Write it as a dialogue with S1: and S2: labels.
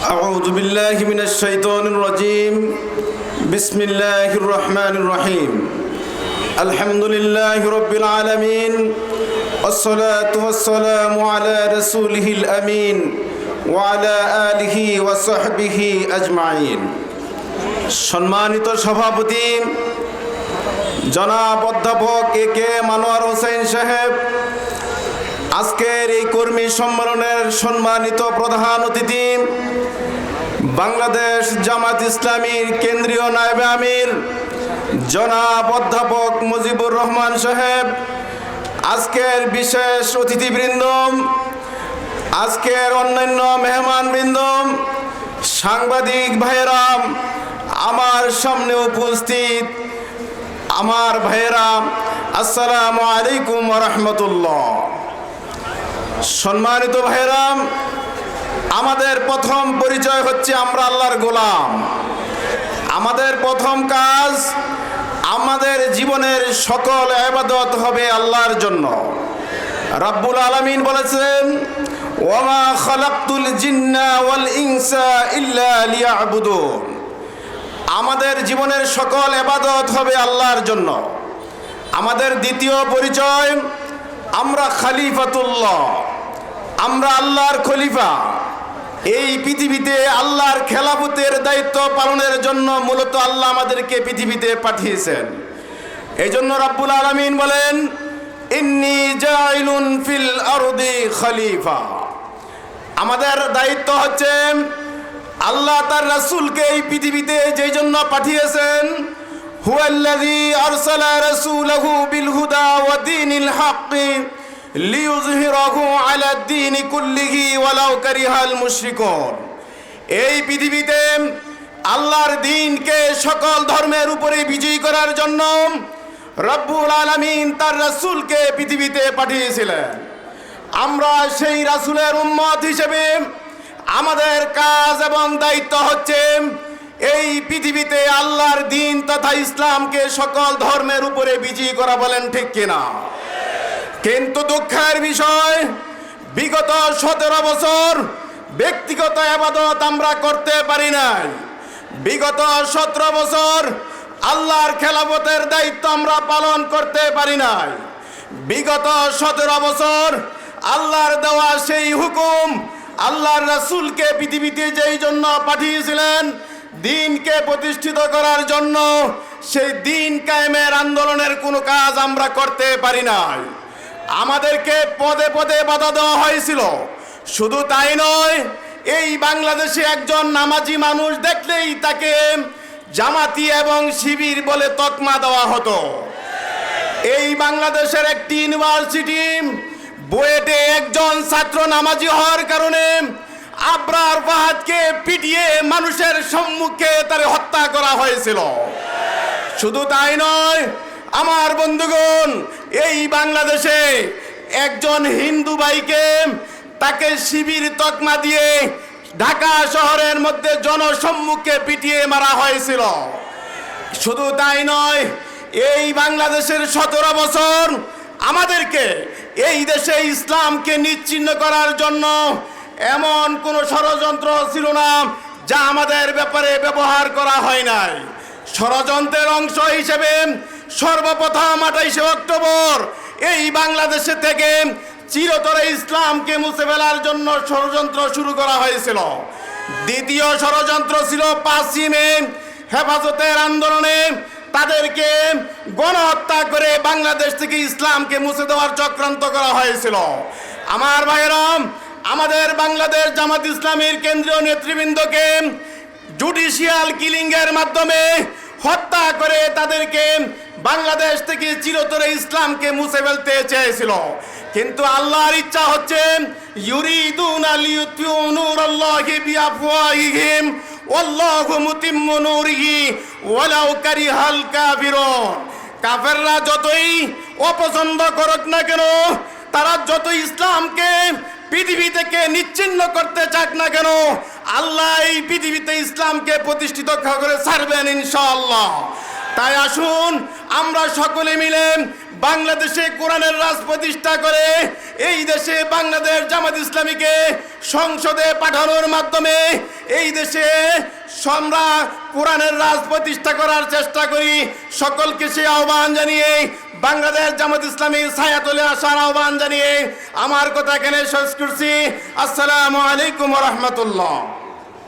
S1: أعوذ بالله من الشيطان الرجيم بسم الله الرحمن الرحيم الحمد لله رب العالمين والصلاة والسلام على رسوله الأمين وعلى آله وصحبه أجمعين সম্মানিত সভাপতি জনাব অধ্যাপক এ কে মানোয়ার হোসেন সাহেব আজকের এই কর্মী সম্মেলনের সম্মানিত প্রধান অতিথি বাংলাদেশ জামাত ইসলামীর কেন্দ্রীয় নায়েবে আমির জনাব অধ্যাপক মুজিবুর রহমান সাহেব, আজকের বিশেষ অতিথিবৃন্দ, আজকের অন্যান্য মেহমান মেহমানবৃন্দ, সাংবাদিক ভাইয়েরাম আমার সামনে উপস্থিত আমার ভাইয়েরা, আসসালামু আলাইকুম রহমতুল্লাহ। সম্মানিত ভাইরাম আমাদের প্রথম পরিচয় হচ্ছে আমরা আল্লাহর গোলাম। আমাদের প্রথম কাজ আমাদের জীবনের সকল আবাদত হবে আল্লাহর জন্য। রাব্বুল আলামিন বলেছেন ওয়ামা খালাকতুল জিন্না ওয়াল ইনসা ইল্লা লিয়াবুদুন। আমাদের জীবনের সকল এবাদত হবে আল্লাহর জন্য। আমাদের দ্বিতীয় পরিচয়, আমরা খালিফাতুল্লাহ। আমরা আল্লাহর খলিফা। এই পৃথিবীতে আল্লাহর খেলাফতের দায়িত্ব পালনের জন্য মূলত আল্লাহ আমাদেরকে পৃথিবীতে পাঠিয়েছেন। এই জন্য রাব্বুল আলমিন বলেন, ইন্নি জাইলুন ফিল আরদি খলিফা। আমাদের দায়িত্ব হচ্ছে, আল্লাহ তার রাসূলকে এই পৃথিবীতে যেই জন্য পাঠিয়েছেন, হুয়াল্লাযী আরসালা রাসূলাহু বিল হুদা ওয়া দীনিল হাক্কি। লিইয়ুযহিরাহু আলা দ্বীনি কুল্লিহি ওয়ালাউ কারিহাল মুশরিকুন। এই পৃথিবীতে আল্লাহর দ্বীনকে সকল ধর্মের উপরে বিজয়ী করার জন্য রব্বুল আলামিন তার রাসূলকে পৃথিবীতে পাঠিয়েছিলেন। আমরা সেই রাসূলের উম্মত হিসেবে আমাদের কাজ এবং দায়িত্ব হচ্ছে এই পৃথিবীতে আল্লাহর দিন তথা ইসলামকে সকল ধর্মের উপরে বিজয়ী করা বলেন ঠিক কিনা? কিন্তু দুঃখের বিষয়, বিগত সতেরো বছর ব্যক্তিগত আবাদত আমরা করতে পারি নাই। বিগত সতেরো বছর আল্লাহর খেলাফতের দায়িত্ব আমরা পালন করতে পারি নাই। বিগত সতেরো বছর আল্লাহর দেওয়া সেই হুকুম আল্লাহর রাসুলকে পৃথিবীতে যেই জন্য পাঠিয়েছিলেন, দিনকে প্রতিষ্ঠিত করার জন্য সেই দিন কায়েমের আন্দোলনের কোনো কাজ আমরা করতে পারি নাই। আমাদেরকে পদে পদে বাধা দেওয়া হয়েছিল। শুধু তাই নয়, এই বাংলাদেশে একজন নামাজি মানুষ দেখলেই তাকে জামাতি এবং শিবির বলে তকমা দেওয়া হতো। এই বাংলাদেশের একটি ইউনিভার্সিটি বুয়েটে একজন ছাত্র নামাজি হওয়ার কারণে আবরার ফাহাদকে পিটিয়ে মানুষের সম্মুখে তার হত্যা করা হয়েছিল। শুধু তাই নয় আমার বন্ধুগণ, এই বাংলাদেশে একজন হিন্দু ভাইকে তাকে শিবির তকমা দিয়ে ঢাকা শহরের মধ্যে জনসম্মুখে পিটিয়ে মারা হয়েছিল। শুধু তাই নয়, এই বাংলাদেশের সতেরো বছর আমাদেরকে এই দেশে ইসলামকে নিচ্ছিন্ন করার জন্য এমন কোনো ষড়যন্ত্র ছিল না যা আমাদের ব্যাপারে ব্যবহার করা হয় নাই। ষড়যন্ত্রের অংশ হিসেবে সর্বপ্রথম আঠাইশে অক্টোবর এই বাংলাদেশে থেকে চিরতরে ইসলামকে মুছে ফেলার জন্য ষড়যন্ত্র শুরু করা হয়েছিল। দ্বিতীয় ষড়যন্ত্র ছিল পাঁচই মে হেফাজতের আন্দোলনে তাদেরকে গণহত্যা করে বাংলাদেশ থেকে ইসলামকে মুছে দেওয়ার চক্রান্ত করা হয়েছিল। আমার ভাইয়েরাম, আমাদের বাংলাদেশ জামাত ইসলামীর কেন্দ্রীয় নেতৃবৃন্দকে জুডিশিয়াল কিলিংয়ের মাধ্যমে হত্যা করে তাদেরকে বাংলাদেশ থেকে চিরতরে ইসলামকে মুছে ফেলতে চেয়েছিল। কিন্তু আল্লাহর ইচ্ছা হচ্ছে, ইউরিদুন আলিয়ুতিউ নূরাল্লাহি বিআফওয়াহিহিম, ওয়াল্লাহু মুতিম্মু নূরিহি, ওয়ালাউ কারিহাল কাফিরুন। কাফেররা যতই অপছন্দ করুক না কেন, তারা যত ইসলামকে পৃথিবী থেকে নিচ্ছিন্ন করতে চাক না কেন, আল্লাহ এই পৃথিবীতে ইসলামকে প্রতিষ্ঠিত করে ছাড়বেন ইনশাআল্লাহ। তাই আসুন, আমরা সকলে মিলে বাংলাদেশে কোরআনের রাজ প্রতিষ্ঠা করে এই দেশে বাংলাদেশ জামাত ইসলামীকে সংসদে পাঠানোর মাধ্যমে এই দেশে আমরা কোরআনের রাজ প্রতিষ্ঠা করার চেষ্টা করি। সকলকে সে আহ্বান জানিয়ে বাংলাদেশ জামাত ইসলামীর ছায়াতলে আসার আহ্বান জানিয়ে আমার কথা এখানে শেষ করছি। আসসালামু আলাইকুম রহমতুল্লাহ।